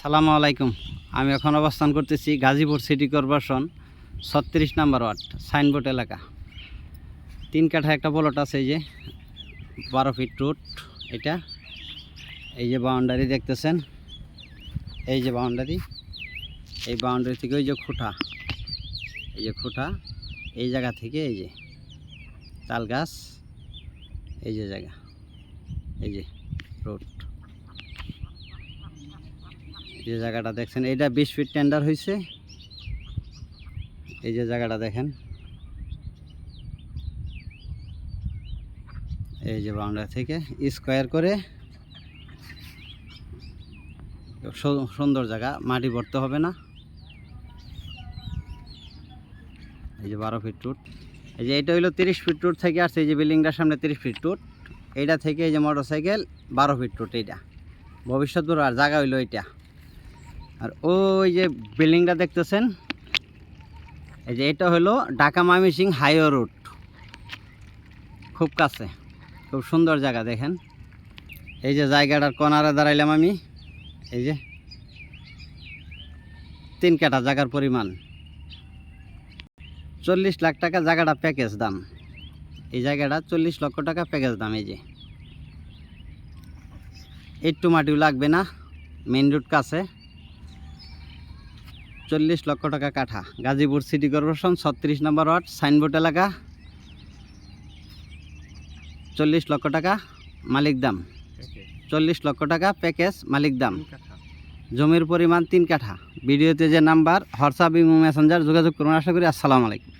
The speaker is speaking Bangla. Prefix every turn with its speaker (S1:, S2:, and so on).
S1: সালামু আলাইকুম। আমি এখন অবস্থান করতেছি গাজীপুর সিটি কর্পোরেশন, ছত্রিশ নাম্বার ওয়ার্ড, সাইনবোর্ড এলাকা। তিন কাঠা একটা প্লট আছে এই যে, বারো ফিট রুট এটা। এই যে বাউন্ডারি দেখতেছেন, এই যে বাউন্ডারি এই বাউন্ডারি থেকে ওই যে খুঁটা, এই যে খুঁটা, এই জায়গা থেকে এই যে তাল গাছ এই যে জায়গা, এই যে রোড যে জায়গাটা দেখছেন এটা বিশ ফিট টেন্ডার হয়েছে এই যে জায়গাটা দেখেন। এই যে বাউন্ডারি থেকে স্কোয়ার করে সুন্দর জায়গা, মাটি ভরতে হবে না। এই যে বারো ফিট রুট এই যে এটা হইল তিরিশ ফিট রুট থেকে আসছে, এই যে বিল্ডিংটার সামনে তিরিশ ফিট রুট এইটা থেকে এই যে মোটর সাইকেল বারো ফিট রুট এইটা। ভবিষ্যৎ আর জায়গা হইল এইটা। আর ওই যে বিল্ডিংটা দেখতেছেন? এই যে এটা হলো ঢাকা ময়মনসিং হাইওয়ে রুট খুব কাছে, খুব সুন্দর জায়গা দেখেন। এই যে জায়গাটার কনারে দাঁড়াইলাম আমি। এই যে তিন কাটা জায়গার পরিমাণ। চল্লিশ লাখ টাকা জায়গাটা প্যাকেজ দাম। এই জায়গাটা চল্লিশ লক্ষ টাকা প্যাকেজ দাম এই যে। একটু মাটিও লাগবে না মেন রোড কাছে। চল্লিশ লক্ষ টাকা কাঠা। গাজীপুর সিটি কর্পোরেশন ছত্রিশ নম্বর ওয়ার্ড সাইনবোর্ড এলাকা চল্লিশ লক্ষ টাকা মালিক দাম। চল্লিশ লক্ষ টাকা প্যাকেজ মালিক দাম। জমির পরিমাণ তিন কাঠা। ভিডিওতে যে নাম্বার হোয়াটসঅ্যাপ ইমো মেসেঞ্জার যোগাযোগ করুন। আশা করি আসসালামু আলাইকুম।